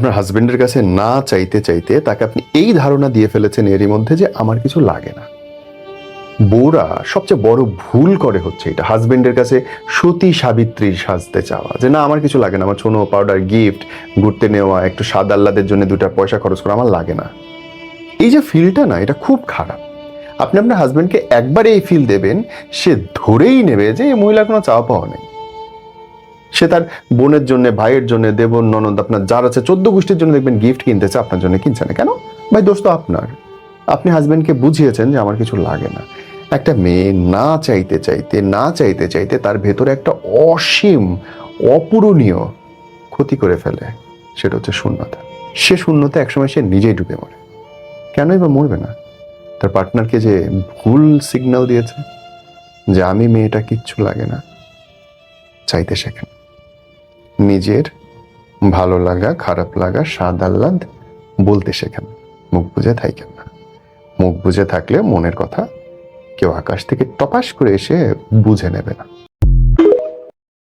আপনার হাজবেন্ডের কাছে না চাইতে চাইতে তাকে আপনি এই ধারণা দিয়ে ফেলেছেন এরই মধ্যে যে আমার কিছু লাগে না। বউরা সবচেয়ে বড় ভুল করে হচ্ছে এটা। হাজবেন্ডের কাছে সতী সাবিত্রীর সাজতে চাওয়া যে, না, আমার কিছু লাগে না। আমার ছোনো পাউডার গিফট ঘুরতে নেওয়া, একটু স্বাদ আহ্লাদের জন্য দুটা পয়সা খরচ করা আমার লাগে না। এই যে ফিলটা না, এটা খুব খারাপ। আপনি আপনার হাজবেন্ডকে একবার এই ফিল দেবেন, সে ধরেই নেবে যে, এই মহিলা কোনো চাওয়া পাওয়া নেই। সে তার বোনের জন্য, ভাইয়ের জন্য দেবন ননদ, আপনার যার আছে, চোদ্দ গোষ্ঠীর জন্য দেখবেন গিফট কিনতেছে আপনার জন্য কিনছে না। কেন? ভাই দোষ তো আপনার। আপনি হাজবেন্ডকে বুঝিয়েছেন যে আমার কিছু লাগে না। একটা মেয়ে না চাইতে চাইতে, না চাইতে চাইতে তার ভেতরে একটা অসীম, অপূরণীয় ক্ষতি করে ফেলে। সেটা হচ্ছে শূন্যতা। সে শূন্যতা একসময় সে নিজেই ডুবে মরে। কেনই বা মরবে না? তার পার্টনারকে যে ভুল সিগন্যাল দিয়েছে, যে আমি মেয়েটা কিচ্ছু লাগে না, চাইতে শেখেন নিজের ভালো লাগা, খারাপ লাগা, স্বাদ আহ্লাদ বলতে শেখেন। মুখ বুঝে থাকেন না। মুখ বুঝে থাকলে মনের কথা কেউ আকাশ থেকে টপাস করে এসে বুঝে নেবে না।